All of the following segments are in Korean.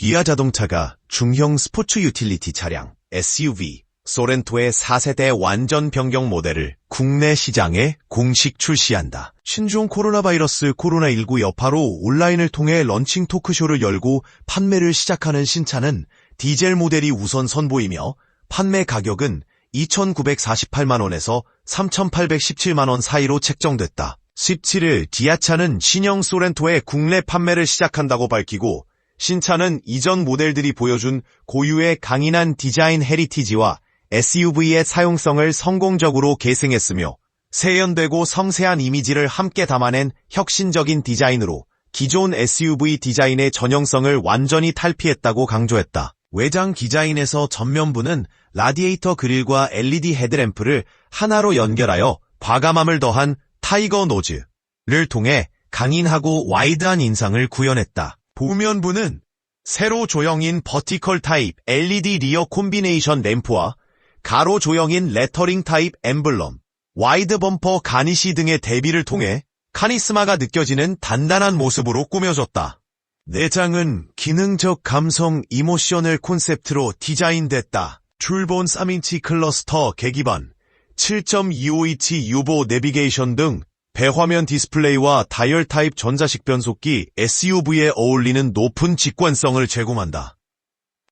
기아 자동차가 중형 스포츠 유틸리티 차량 SUV 소렌토의 4세대 완전 변경 모델을 국내 시장에 공식 출시한다. 신종 코로나 바이러스 코로나19 여파로 온라인을 통해 런칭 토크쇼를 열고 판매를 시작하는 신차는 디젤 모델이 우선 선보이며 판매 가격은 2,948만원에서 3,817만원 사이로 책정됐다. 17일 디아차는 신형 소렌토의 국내 판매를 시작한다고 밝히고 신차는 이전 모델들이 보여준 고유의 강인한 디자인 헤리티지와 SUV의 사용성을 성공적으로 계승했으며 세련되고 섬세한 이미지를 함께 담아낸 혁신적인 디자인으로 기존 SUV 디자인의 전형성을 완전히 탈피했다고 강조했다. 외장 디자인에서 전면부는 라디에이터 그릴과 LED 헤드램프를 하나로 연결하여 과감함을 더한 타이거 노즈를 통해 강인하고 와이드한 인상을 구현했다. 보면부는 세로 조형인 버티컬 타입 LED 리어 콤비네이션 램프와 가로 조형인 레터링 타입 엠블럼, 와이드 범퍼 가니시 등의 대비를 통해 카리스마가 느껴지는 단단한 모습으로 꾸며졌다. 내장은 기능적 감성 이모셔널 콘셉트로 디자인됐다. 툴본 3인치 클러스터 계기반, 7.25인치 유보 내비게이션 등 배화면 디스플레이와 다이얼 타입 전자식 변속기 SUV에 어울리는 높은 직관성을 제공한다.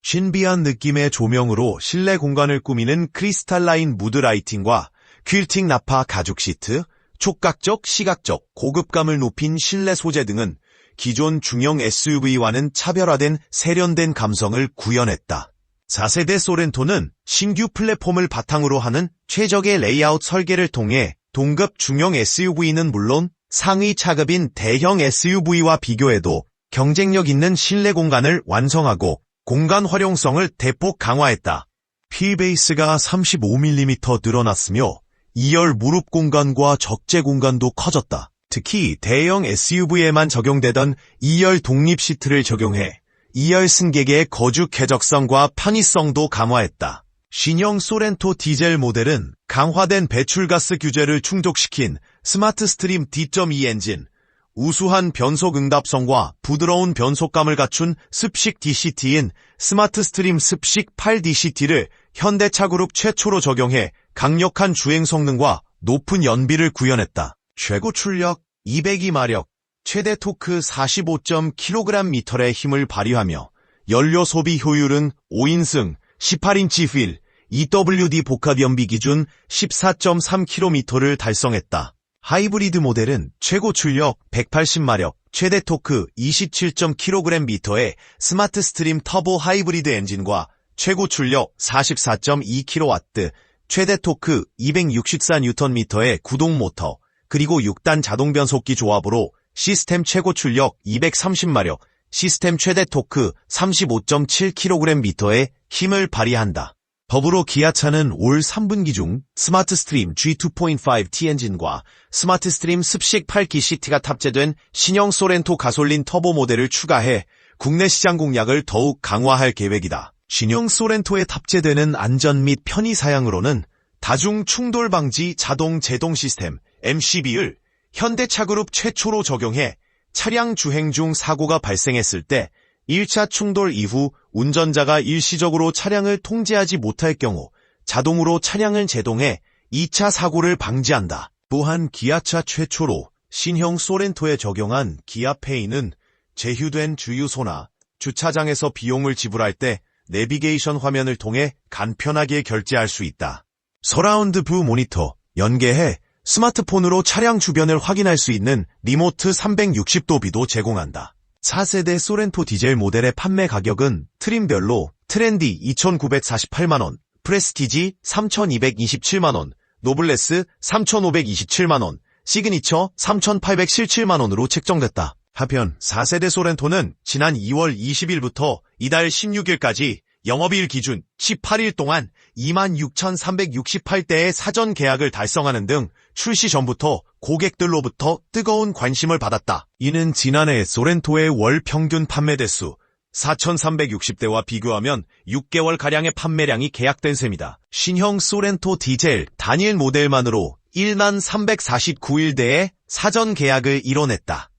신비한 느낌의 조명으로 실내 공간을 꾸미는 크리스탈라인 무드 라이팅과 퀼팅 나파 가죽 시트, 촉각적, 시각적, 고급감을 높인 실내 소재 등은 기존 중형 SUV와는 차별화된 세련된 감성을 구현했다. 4세대 소렌토는 신규 플랫폼을 바탕으로 하는 최적의 레이아웃 설계를 통해 동급 중형 SUV는 물론 상위 차급인 대형 SUV와 비교해도 경쟁력 있는 실내 공간을 완성하고 공간 활용성을 대폭 강화했다. P베이스가 35mm 늘어났으며 2열 무릎 공간과 적재 공간도 커졌다. 특히 대형 SUV에만 적용되던 2열 독립 시트를 적용해 2열 승객의 거주 쾌적성과 편의성도 강화했다. 신형 소렌토 디젤 모델은 강화된 배출가스 규제를 충족시킨 스마트 스트림 D.2 엔진, 우수한 변속 응답성과 부드러운 변속감을 갖춘 습식 DCT인 스마트 스트림 습식 8DCT를 현대차 그룹 최초로 적용해 강력한 주행 성능과 높은 연비를 구현했다. 최고 출력 202마력, 최대 토크 45.kgm의 힘을 발휘하며 연료 소비 효율은 5인승 18인치 휠 EWD 복합 연비 기준 14.3km를 달성했다. 하이브리드 모델은 최고 출력 180마력, 최대 토크 27.kgm의 스마트 스트림 터보 하이브리드 엔진과 최고 출력 44.2kW, 최대 토크 264Nm의 구동 모터, 그리고 6단 자동 변속기 조합으로 시스템 최고 출력 230마력, 시스템 최대 토크 35.7kgm의 힘을 발휘한다. 더불어 기아차는 올 3분기 중 스마트 스트림 G2.5T 엔진과 스마트 스트림 습식 8기 시트가 탑재된 신형 소렌토 가솔린 터보 모델을 추가해 국내 시장 공략을 더욱 강화할 계획이다. 신형 소렌토에 탑재되는 안전 및 편의 사양으로는 다중 충돌 방지 자동 제동 시스템 MCB를 현대차 그룹 최초로 적용해 차량 주행 중 사고가 발생했을 때 1차 충돌 이후 운전자가 일시적으로 차량을 통제하지 못할 경우 자동으로 차량을 제동해 2차 사고를 방지한다. 또한 기아차 최초로 신형 소렌토에 적용한 기아페이는 제휴된 주유소나 주차장에서 비용을 지불할 때 내비게이션 화면을 통해 간편하게 결제할 수 있다. 서라운드 부 모니터 연계해 스마트폰으로 차량 주변을 확인할 수 있는 리모트 360도 비도 제공한다. 4세대 소렌토 디젤 모델의 판매 가격은 트림별로 트렌디 2,948만원, 프레스티지 3,227만원, 노블레스 3,527만원, 시그니처 3,817만원으로 책정됐다. 하편 4세대 소렌토는 지난 2월 20일부터 이달 16일까지 영업일 기준 18일 동안 26,368대의 사전 계약을 달성하는 등 출시 전부터 고객들로부터 뜨거운 관심을 받았다. 이는 지난해 소렌토의 월 평균 판매 대수 4,360대와 비교하면 6개월가량의 판매량이 계약된 셈이다. 신형 소렌토 디젤 단일 모델만으로 1만 349일 대의 사전 계약을 이뤄냈다.